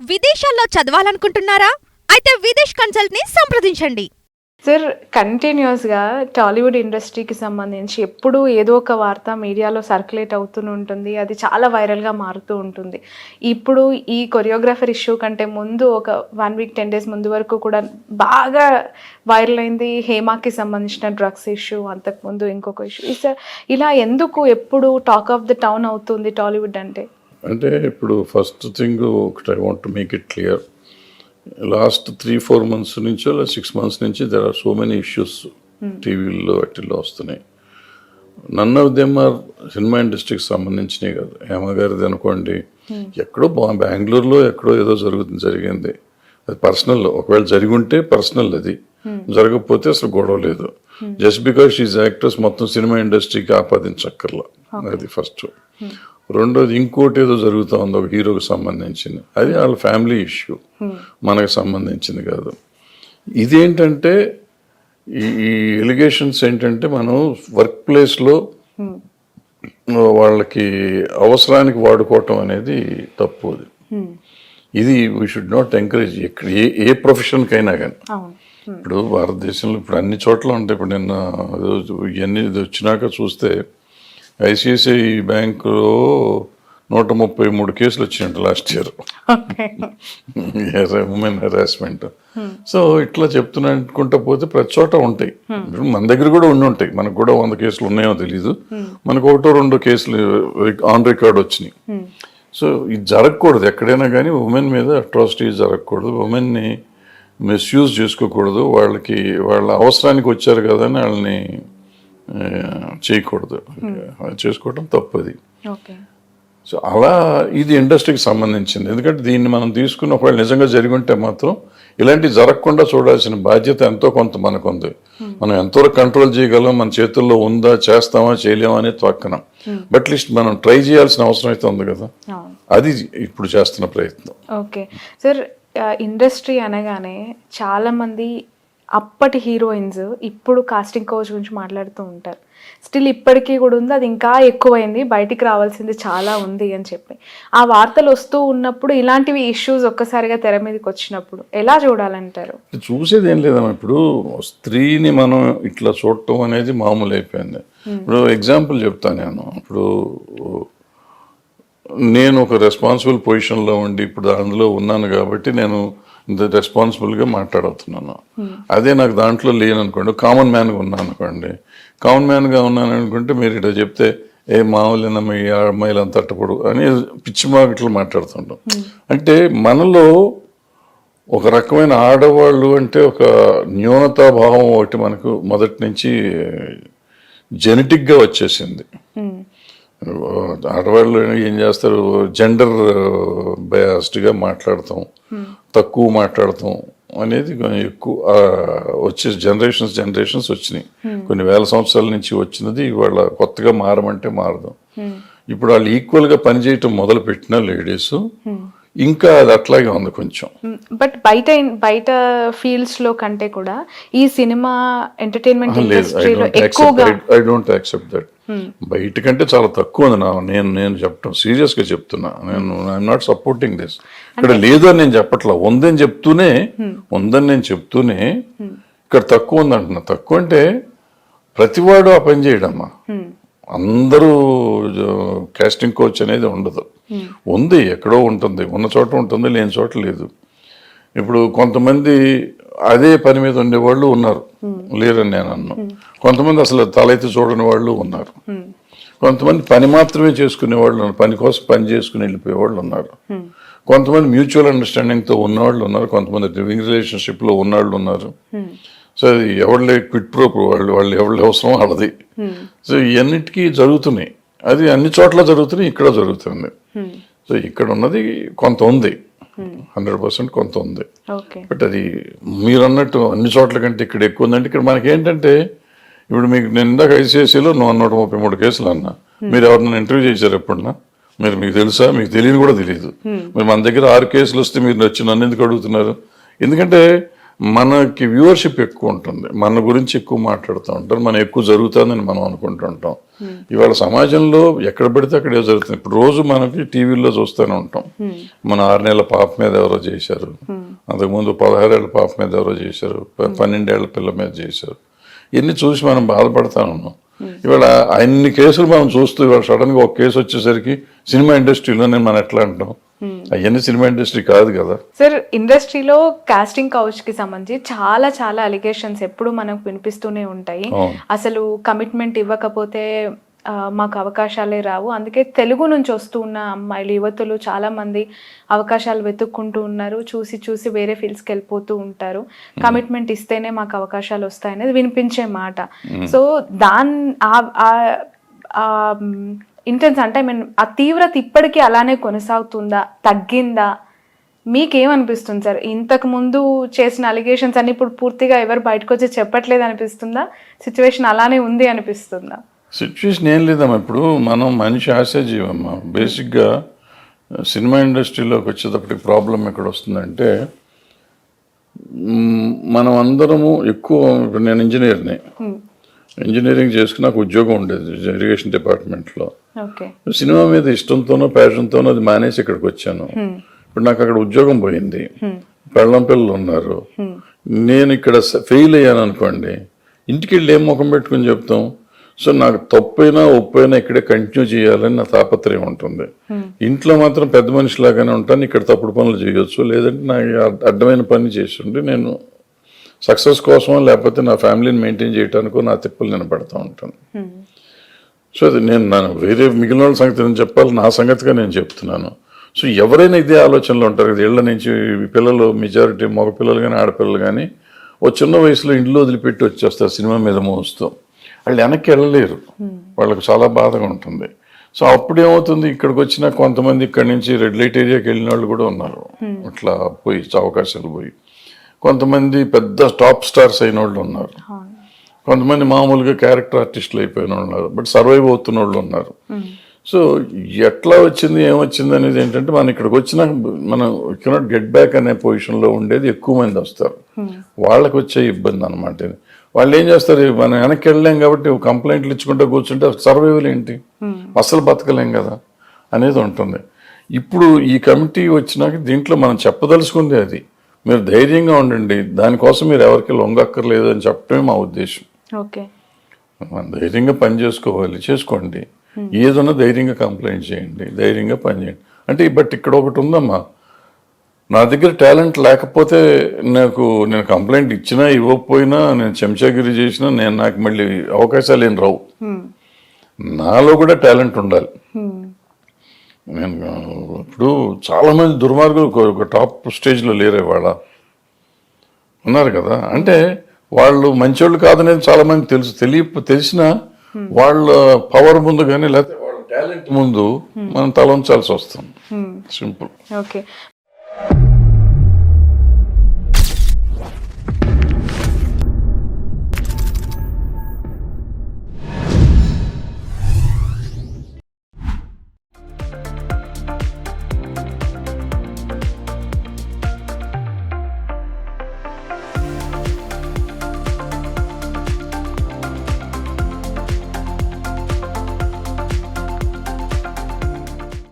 విదేశాల్లో చదవాలనుకుంటున్నారా? అయితే విదేశ్ కన్సల్ట్ని సంప్రదించండి. సార్ కంటిన్యూస్గా టాలీవుడ్ ఇండస్ట్రీకి సంబంధించి ఎప్పుడూ ఏదో ఒక వార్త మీడియాలో సర్క్యులేట్ అవుతూనే ఉంటుంది. అది చాలా వైరల్గా మారుతూ ఉంటుంది. ఇప్పుడు ఈ కొరియోగ్రాఫర్ ఇష్యూ కంటే ముందు ఒక వన్ వీక్ టెన్ డేస్ ముందు వరకు కూడా బాగా వైరల్ అయింది. హేమాకి సంబంధించిన డ్రగ్స్ ఇష్యూ అంతకుముందు ఇంకొక ఇష్యూ. సార్ ఇలా ఎందుకు ఎప్పుడు టాక్ ఆఫ్ ద టౌన్ అవుతుంది టాలీవుడ్ అంటే? అంటే ఇప్పుడు ఫస్ట్ థింగ్ ఒకటి I want make it clear last three four months నుంచో లేదా సిక్స్ మంత్స్ నుంచి there are so many issues టీవీల్లో వాటిల్లో వస్తున్నాయి. None of them are cinema ఇండస్ట్రీకి సంబంధించినవి కాదు. హేమ గారిది అనుకోండి ఎక్కడో బా- బెంగళూరులో ఎక్కడో ఏదో జరుగుతుంది జరిగింది. అది పర్సనల్ ఒకవేళ జరిగి ఉంటే పర్సనల్ అది జరగకపోతే అసలు గొడవ లేదు. జస్ట్ బికాస్ షీజ్ యాక్టర్స్ మొత్తం సినిమా ఇండస్ట్రీకి ఆపాదించక్కర్లా. అది ఫస్ట్ రెండోది ఇంకోటి ఏదో జరుగుతూ ఉంది ఒక హీరోకి సంబంధించింది. అది వాళ్ళ ఫ్యామిలీ ఇష్యూ. మనకు సంబంధించింది కాదు. ఇదేంటంటే ఈ ఈ ఎలిగేషన్స్ ఏంటంటే మనం వర్క్ ప్లేస్లో వాళ్ళకి అవసరానికి వాడుకోవటం అనేది తప్పు అది. ఇది వీ షుడ్ నాట్ ఎంకరేజ్ ఎక్కడ ఏ ఏ ప్రొఫెషన్కైనా కానీ. ఇప్పుడు భారతదేశంలో ఇప్పుడు అన్ని చోట్ల ఉంటాయి. ఇప్పుడు నిన్న ఇవన్నీ వచ్చినాక చూస్తే ఐసిఐసిఐ బ్యాంకులో నూట ముప్పై మూడు కేసులు వచ్చినాయంట last year. Women harassment so ఇట్లా చెప్తున్నా అనుకుంటా పోతే ప్రతి చోట ఉంటాయి. ఇప్పుడు మన దగ్గర కూడా ఉండి ఉంటాయి. మనకు కూడా వంద కేసులు ఉన్నాయో తెలీదు. మనకు ఒకటో రెండో కేసులు ఆన్ రికార్డ్ వచ్చినాయి. సో ఇది జరగకూడదు. ఎక్కడైనా కానీ ఉమెన్ మీద అట్రాసిటీ జరగకూడదు. ఉమెన్ని మిస్యూజ్ చేసుకోకూడదు. వాళ్ళకి వాళ్ళ అవసరానికి వచ్చారు కదా అని వాళ్ళని చేయకూడదు. అది చేసుకోవడం తప్పది. ఓకే. సో అలా ఇది ఇండస్ట్రీకి సంబంధించింది. ఎందుకంటే దీన్ని మనం తీసుకుని ఒకవేళ నిజంగా జరిగి ఉంటే మాత్రం ఇలాంటివి జరగకుండా చూడాల్సిన బాధ్యత ఎంతో కొంత మనకు ఉంది మనం ఎంతవరకు కంట్రోల్ చేయగలం మన చేతుల్లో ఉందా చేస్తామా చేయలేమా అనేది పక్కన. బట్ లిస్ట్ మనం ట్రై చేయాల్సిన అవసరం అయితే ఉంది కదా. అది ఇప్పుడు చేస్తున్న ప్రయత్నం. ఓకే. సార్ ఇండస్ట్రీ అనగానే చాలామంది అప్పటి హీరోయిన్స్ ఇప్పుడు కాస్టింగ్ కోచ్ గురించి మాట్లాడుతూ ఉంటారు. స్టిల్ ఇప్పటికీ కూడా ఉంది. అది ఇంకా ఎక్కువైంది. బయటికి రావాల్సింది చాలా ఉంది అని చెప్పి. ఆ వార్తలు వస్తూ ఉన్నప్పుడు ఇలాంటివి ఇష్యూస్ ఒక్కసారిగా తెర మీదకి వచ్చినప్పుడు ఎలా చూడాలంటారు? చూసేది ఏం లేదమ్మా. ఇప్పుడు స్త్రీని మనం ఇట్లా చూడటం అనేది మామూలు అయిపోయింది. ఇప్పుడు ఎగ్జాంపుల్ చెప్తాను నేను. ఇప్పుడు నేను ఒక రెస్పాన్సిబుల్ పొజిషన్లో ఉండి ఇప్పుడు అందులో ఉన్నాను కాబట్టి నేను రెస్పాన్సిబుల్గా మాట్లాడుతున్నాను. అదే నాకు దాంట్లో లేను అనుకోండి కామన్ మ్యాన్గా ఉన్నాను అనుకోండి కామన్ మ్యాన్గా ఉన్నాను అనుకుంటే మీరు ఇట్లా చెప్తే ఏ మామూలు మీ అమ్మాయిలు అంత అట్టపడు అని పిచ్చి మాటలు మాట్లాడుతుంటాం. అంటే మనలో ఒక రకమైన ఆడవాళ్ళు అంటే ఒక న్యూనతాభావం ఒకటి మనకు మొదటి నుంచి జెనెటిక్గా వచ్చేసింది. ఆడవాళ్ళు ఏం చేస్తారు? జెండర్ బయాస్డ్గా మాట్లాడతాం. తక్కువ మాట్లాడతాం అనేది ఎక్కువ వచ్చే జనరేషన్స్ జనరేషన్స్ వచ్చినాయి. కొన్ని వేల సంవత్సరాల నుంచి వచ్చినది ఇవాళ కొత్తగా మారమంటే మారదు. ఇప్పుడు వాళ్ళు ఈక్వల్గా పనిచేయటం మొదలు పెట్టిన లేడీస్ ఇంకా అది అట్లాగే ఉంది కొంచెం. బట్ బయట బయట ఫీల్డ్స్లో కంటే కూడా ఈ సినిమా ఎంటర్టైన్మెంట్ ఐ ఇండస్ట్రీలో డోంట్ ఎక్కువగా accept I don't accept that బయటకంటే చాలా తక్కువ ఉంది నా నేను నేను చెప్పటం సీరియస్గా చెప్తున్నా. నేను ఐఎమ్ నాట్ సపోర్టింగ్ దిస్ ఇక్కడ లేదు అని నేను చెప్పట్లా. ఉందని చెప్తూనే ఉందని నేను చెప్తూనే ఇక్కడ తక్కువ ఉంది అంటున్నా తక్కువ అంటే ప్రతివాడు ఆ పని చేయడమ్మా. అందరూ కాస్టింగ్ కోచ్ అనేది ఉండదు. ఉంది ఎక్కడో ఉంటుంది. ఉన్న చోట ఉంటుంది లేని చోట లేదు. ఇప్పుడు కొంతమంది అదే పని మీద ఉండేవాళ్ళు ఉన్నారు. లేరని నేను అన్నాను కొంతమంది అసలు తలెత్తి చూడని వాళ్ళు ఉన్నారు. కొంతమంది పని మాత్రమే చేసుకునే వాళ్ళు ఉన్నారు. పని కోసం పని చేసుకుని వెళ్ళిపోయే వాళ్ళు ఉన్నారు. కొంతమంది మ్యూచువల్ అండర్స్టాండింగ్తో ఉన్నవాళ్ళు ఉన్నారు. కొంతమంది లివింగ్ రిలేషన్షిప్లో ఉన్నవాళ్ళు ఉన్నారు. సో అది ఎవరి క్విట్ ప్రో వాళ్ళు వాళ్ళు ఎవరి అవసరం వాళ్ళది. సో ఇవన్నిటికీ జరుగుతున్నాయి. అది అన్ని చోట్ల జరుగుతున్నాయి ఇక్కడ జరుగుతుంది. సో ఇక్కడ ఉన్నది కొంత ఉంది. హండ్రెడ్ పర్సెంట్ కొంత ఉంది. బట్ అది మీరు అన్నట్టు అన్ని చోట్ల కంటే ఇక్కడ ఎక్కువ ఉందంటే ఇక్కడ మనకి ఏంటంటే ఇప్పుడు మీకు నేను ఇందాక ఐసీఐసీలో నూట నూట ముప్పై మూడు కేసులు అన్నా. మీరు ఎవరినైనా ఇంటర్వ్యూ చేశారు ఎప్పుడన్నా? మీరు మీకు తెలుసా? మీకు తెలియని కూడా తెలియదు. మరి మన దగ్గర ఆరు కేసులు వస్తే మీరు వచ్చి నన్ను ఎందుకు అడుగుతున్నారు? ఎందుకంటే మనకి వ్యూవర్షిప్ ఎక్కువ ఉంటుంది. మన గురించి ఎక్కువ మాట్లాడుతూ ఉంటారు. మనం ఎక్కువ జరుగుతుందని మనం అనుకుంటుంటాం ఇవాళ సమాజంలో ఎక్కడ పడితే అక్కడ ఏదో జరుగుతుంది. ఇప్పుడు రోజు మనకి టీవీలో చూస్తూనే ఉంటాం. మన ఆరు నెలల పాప మీద ఎవరో చేశారు. అంతకుముందు పదహారేళ్ళ పాప మీద ఎవరో చేశారు. పన్నెండేళ్ళ పిల్ల మీద చేశారు. ఇవన్నీ చూసి మనం బాధపడతా ఉన్నాం. ఇవాళ అన్ని కేసులు మనం చూస్తూ ఇవాళ సడన్గా ఒక కేసు వచ్చేసరికి సినిమా ఇండస్ట్రీలోనే మనం ఎట్లా అంటాం? అవన్నీ సినిమా ఇండస్ట్రీ కాదు కదా. సార్ ఇండస్ట్రీలో కాస్టింగ్ కౌచ్కి సంబంధించి చాలా చాలా అలిగేషన్స్ ఎప్పుడు మనకు వినిపిస్తూనే ఉంటాయి. అసలు కమిట్మెంట్ ఇవ్వకపోతే మాకు అవకాశాలే రావు. అందుకే తెలుగు నుంచి వస్తూ ఉన్న అమ్మాయిలు యువతులు చాలా మంది అవకాశాలు వెతుక్కుంటూ ఉన్నారు. చూసి చూసి వేరే ఫీల్డ్స్కి వెళ్ళిపోతూ ఉంటారు. కమిట్మెంట్ ఇస్తేనే మాకు అవకాశాలు వస్తాయనేది వినిపించే మాట. సో దాన్ ఇంటెన్స్ అంటే ఐ మీన్ ఆ తీవ్రత ఇప్పటికీ అలానే కొనసాగుతుందా? తగ్గిందా? మీకేమనిపిస్తుంది సార్? ఇంతకు ముందు చేసిన అలిగేషన్స్ అన్ని ఇప్పుడు పూర్తిగా ఎవరు బయటకు వచ్చి చెప్పట్లేదు అనిపిస్తుందా? సిచ్యువేషన్ అలానే ఉంది అనిపిస్తుందా? సిచ్యువేషన్ ఏం లేదమ్మా. ఇప్పుడు మనం మనిషి ఆశాజీవమ్మా. బేసిక్గా సినిమా ఇండస్ట్రీలోకి వచ్చేటప్పటికి ప్రాబ్లం ఎక్కడ వస్తుందంటే మనం అందరము ఎక్కువ ఇప్పుడు నేను ఇంజనీర్ని ఇంజనీరింగ్ చేసుకుని నాకు ఉద్యోగం ఉండేది ఇరిగేషన్ డిపార్ట్మెంట్లో సినిమా మీద ఇష్టంతోనో ప్యాషన్తోనో అది మానేసి ఇక్కడికి వచ్చాను. ఇప్పుడు నాకు అక్కడ ఉద్యోగం పోయింది. పెళ్ళం పిల్లలు ఉన్నారు. నేను ఇక్కడ ఫెయిల్ అయ్యాను అనుకోండి ఇంటికి వెళ్ళి ఏం ముఖం పెట్టుకుని చెప్తాం? సో నాకు తప్పైనా ఒప్పైనా ఇక్కడే కంటిన్యూ చేయాలని నా తాపత్రయం ఉంటుంది. ఇంట్లో మాత్రం పెద్ద మనిషిలాగానే ఉంటాను ఇక్కడ తప్పుడు పనులు చేయొచ్చు లేదంటే నాకు అడ్- అడ్డమైన పని చేసి నేను సక్సెస్ కోసం లేకపోతే నా ఫ్యామిలీని మెయింటైన్ చేయడానికో నా తిప్పలు నేను పడతా ఉంటాను సో అది నేను నా వేరే మిగిలిన వాళ్ళ సంగతి నేను చెప్పాలి నా సంగతిగా నేను చెప్తున్నాను. సో ఎవరైనా ఇదే ఆలోచనలో ఉంటారు కదా ఇళ్ళ నుంచి పిల్లలు మెజారిటీ మగ పిల్లలు కానీ ఆడపిల్లలు కానీ ఓ చిన్న వయసులో ఇంట్లో వదిలిపెట్టి వచ్చేస్తారు సినిమా మీద మోస్తూ. వాళ్ళు వెనక్కి వెళ్ళలేరు. వాళ్ళకు చాలా బాధగా ఉంటుంది. సో అప్పుడు ఏమవుతుంది ఇక్కడికి వచ్చిన కొంతమంది ఇక్కడి నుంచి రెడ్ లైట్ ఏరియాకి వెళ్ళిన వాళ్ళు కూడా ఉన్నారు. అట్లా పోయి అవకాశాలు పోయి. కొంతమంది పెద్ద టాప్ స్టార్స్ అయిన వాళ్ళు ఉన్నారు. కొంతమంది మామూలుగా క్యారెక్టర్ ఆర్టిస్టులు అయిపోయిన ఉన్నారు బట్ సర్వైవ్ అవుతున్న వాళ్ళు ఉన్నారు. సో ఎట్లా వచ్చింది ఏమొచ్చింది అనేది ఏంటంటే మనం ఇక్కడికి వచ్చిన మనం కెనాట్ గెట్ బ్యాక్ అనే పొజిషన్లో ఉండేది ఎక్కువ మంది వస్తారు. వాళ్ళకి వచ్చే ఇబ్బంది అనమాట ఇది. వాళ్ళు ఏం చేస్తారు మనం వెనక్కి వెళ్ళలేం కాబట్టి కంప్లైంట్లు ఇచ్చుకుంటే కూర్చుంటే సర్వైవల్ ఏంటి? అసలు బతకలేం కదా అనేది ఉంటుంది. ఇప్పుడు ఈ కమిటీ వచ్చినాక దీంట్లో మనం చెప్పదలుచుకుంది అది. మీరు ధైర్యంగా ఉండండి దానికోసం మీరు ఎవరికి లొంగక్కర్లేదు అని చెప్పడమే మా ఉద్దేశం. ఓకే. మనం ధైర్యంగా పని చేసుకోవాలి. చేసుకోండి. ఏదన్నా ధైర్యంగా కంప్లైంట్ చేయండి. ధైర్యంగా పని చేయండి. అంటే బట్ ఇక్కడ ఒకటి ఉందమ్మా. నా దగ్గర టాలెంట్ లేకపోతే నాకు నేను కంప్లైంట్ ఇచ్చినా ఇవ్వకపోయినా నేను చెంచాగిరి చేసినా నేను నాకు మళ్ళీ అవకాశాలు ఏం రావు. నాలో కూడా టాలెంట్ ఉండాలి. నేను ఆ, ఇప్పుడు చాలా మంది దుర్మార్గులు టాప్ స్టేజ్లో లేరే వాళ్ళ ఉన్నారు కదా? అంటే వాళ్ళు మంచోళ్ళు కాదనేది చాలా మంది తెలుసు. తెలియ తెలిసినా వాళ్ళ పవర్ ముందు కానీ లేకపోతే వాళ్ళ టాలెంట్ ముందు మనం తల ఉంచాల్సి వస్తుంది. సింపుల్. ఓకే.